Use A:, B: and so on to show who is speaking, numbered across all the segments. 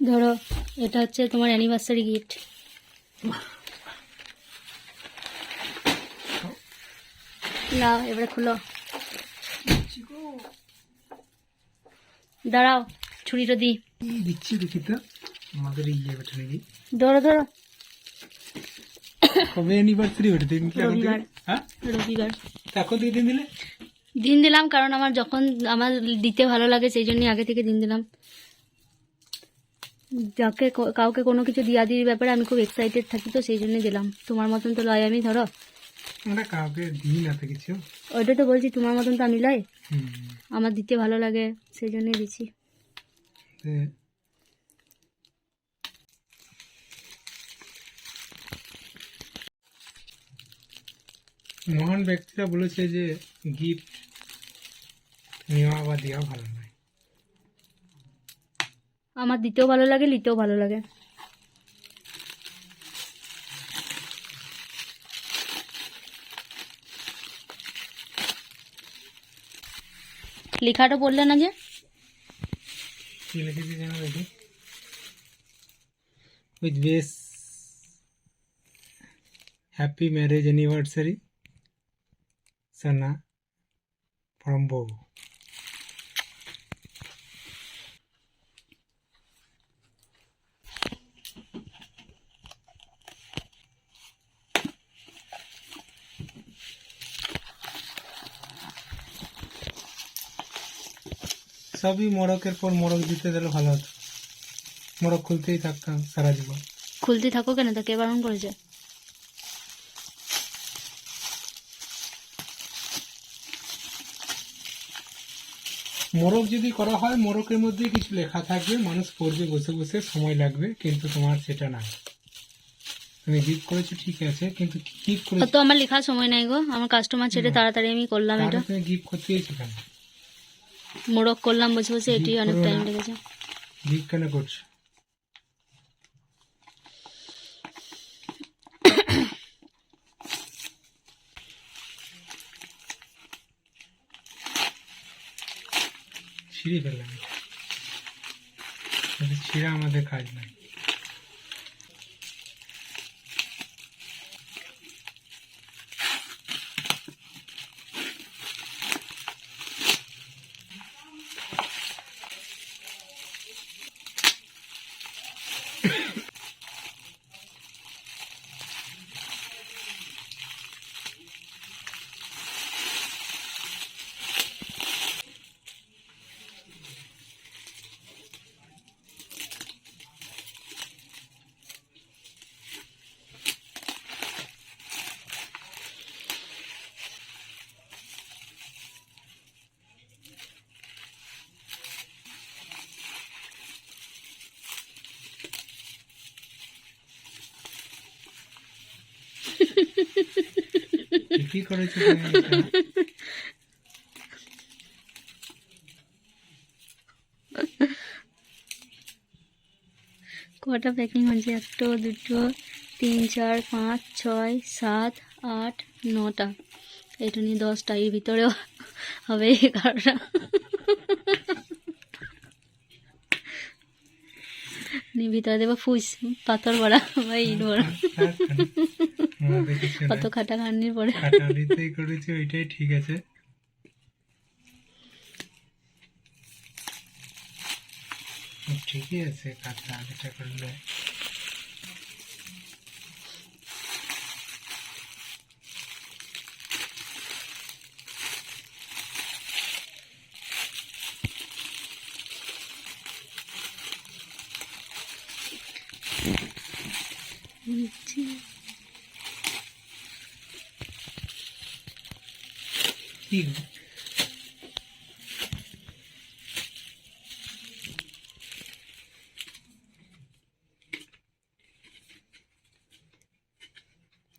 A: ধরো এটা হচ্ছে তোমার অ্যানিভার্সারি গিফট না এবারে খুলো। দাঁড়াও ছুরিটা দিই।
B: দিচ্ছি দেখি তো আমাদের ইয়ে বেটা নাকি
A: ধরো ধরো।
B: কবে অ্যানিভার্সারি কি
A: রবিবার।
B: হ্যাঁ?
A: রবিবার।
B: দিন দিলে?
A: দিন দিলাম কারণ আমার যখন আমার দিতে ভালো লাগে সেই জন্যই আগে থেকে দিন দিলাম। যাকে কাউকে কোনো কিছু দিয়া দির ব্যাপারে আমি খুব এক্সাইটেড থাকি তো সেই জন্য গেলাম। তোমার মতন তো লয় আমি ধরো।
B: আমরা কাউকে দিই না তো কিছু।
A: ওইটা তো বলছি তোমার মতন তো আমি লয়। আমার দিতে ভালো লাগে সেই জন্যই দিচ্ছি
B: তে মহান ব্যক্তিরা বলেছে যে গিফট নেওয়া বা দেওয়া ভালো নয়
A: আমার দিতেও ভালো লাগে নিতেও ভালো লাগে লেখাটা পড়লে না যে
B: কি লিখেছি যেন দেখি with best happy marriage anniversary Sana from বউ সবই মোড়কের পর মোড়ক দিতে দিলে ভালো হতো। মোড়ক খুলতেই থাকতাম সারা জীবন।
A: খুলতে থাকো কেন? তাকে বারণ করেছে?
B: মোড়ক যদি করা হয় মোরকের মধ্যে কিছু লেখা থাকবে মানুষ পড়বে বসে বসে সময় লাগবে কিন্তু তোমার সেটা না তুমি গিফট করেছ ঠিক আছে কিন্তু গিফট করেছ
A: অত আমার লেখার সময় নাই গো। আমার কাস্টমার ছেড়ে তাড়াতাড়ি আমি করলাম এটা।
B: তুমি গিফট করতে গেছো কেন?
A: মোড়ক করলাম বসে বসে এটি অনেক টাইম। লেগেছে।
B: কেন করছ? ছিঁড়ে ফেললাম। ছিঁড়া আমাদের কাজ নাই কি করেছ
A: কটা প্যাকিং হয়েছে? একটা দুটো তিন চার পাঁচ ছয় সাত আট নটা। এটা নিয়ে দশটা। এর ভিতরেও হবে এগারোটা। নিয়ে ভিতরে দেবো ফুস পাথর বড়া বা ইট বড়া।
B: কিছু
A: কত
B: নাই।
A: পরে।
B: খাটালিতেই করেছি ওইটাই ঠিক আছে। ঠিকই আছে কাটা যেটা করলে। কি গো?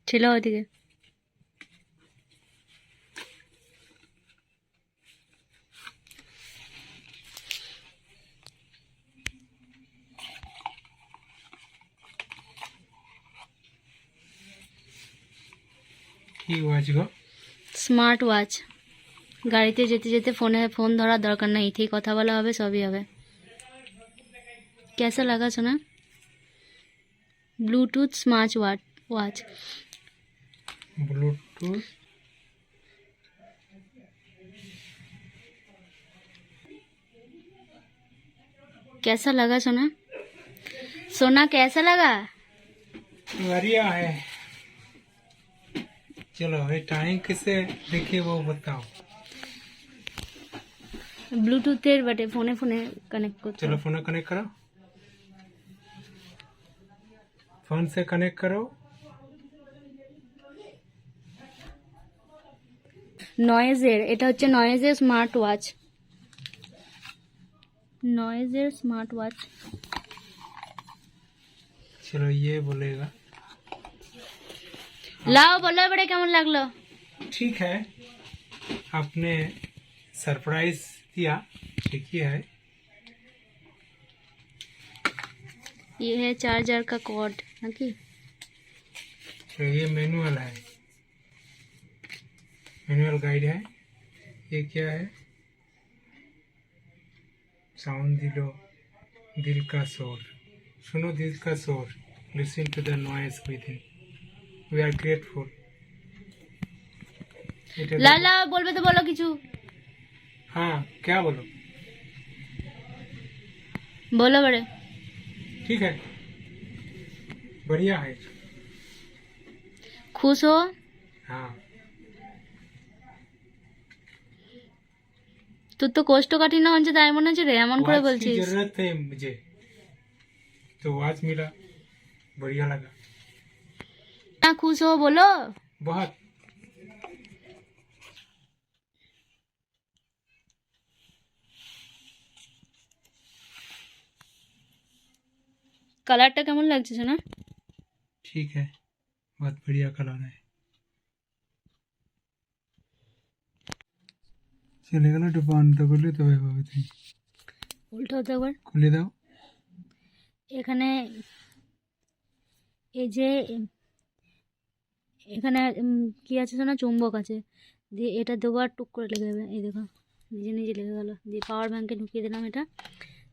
A: ছিল ওইদিকে
B: কি ওয়াচ গো
A: স্মার্ট ওয়াচ গাড়িতে যেতে যেতে ফোনে ফোন ধরার দরকার নাই এতেই কথা বলা হবে সবই হবে कैसा लगा सोना Bluetooth smart watch watch
B: Bluetooth
A: कैसा लगा सोना सोना कैसा लगा
B: बढ़िया है चलो ये टाइम किसे देखिए वो बताओ
A: ব্লুটুথের বটে ফোনে ফোনে কানেক্ট করতে
B: चलो
A: হবে।
B: फोन कनेक्ट करो फोन से कनेक्ट करो
A: নয়েজের এটা হচ্ছে নয়েজের স্মার্ট ওয়াচ নয়েজের স্মার্ট ওয়াচ
B: चलो ये बोलेगा
A: লাও বলো এবারে কেমন লাগলো
B: ठीक है आपने सरप्राइज पत्तियाँ देखिए है।
A: ये है चार्जर का कॉर्ड है हाँ कि?
B: तो ये मैनुअल है। मैनुअल गाइड है। ये क्या है? साउंड दिलो दिल का शोर। सुनो दिल का शोर। Listen to the noise within we are grateful लाला
A: बोल बे तो बोलो কিছু
B: हाँ क्या बोलो
A: বলো এবারে
B: ठीक है बढ़िया है
A: খুশ হো
B: हाँ
A: তোর তো কোষ্ঠকাঠিন্য হচ্ছে তাই মনে হচ্ছে রে এমন করে
B: वाच की
A: বলছিস
B: जरूरत है मुझे तो वाच मिला बढ़िया लगा
A: না খুশ হো বলো
B: बहुत
A: কালারটা কেমন লাগছে শোনা
B: ठीक है बहुत बढ़िया कलर है চলে গেল একটু বন্ধ করলে তবে হবে তুমি
A: উল্টো হতে একবার
B: খুলে দাও
A: এখানে এই যে উম, এখানে উম, কি আছে শোনা চুম্বক আছে দিয়ে এটা দুবার টুক করে লেগে যাবে এই দেখো নিজে নিজে লেগে গেল দিয়ে পাওয়ার ব্যাংকে ঢুকিয়ে দিলাম এটা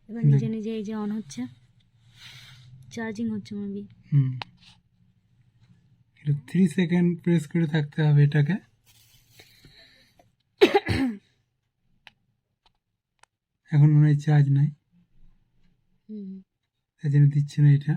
A: এবার নিজে নিজে এই যে অন হচ্ছে চার্জিং হচ্ছে maybe
B: hmm. Three second press করে থাকতে হবে এটাকে। এখন মনে হয় চার্জ নাই।
A: হুম।
B: তাই জন্য দিচ্ছে না এটা।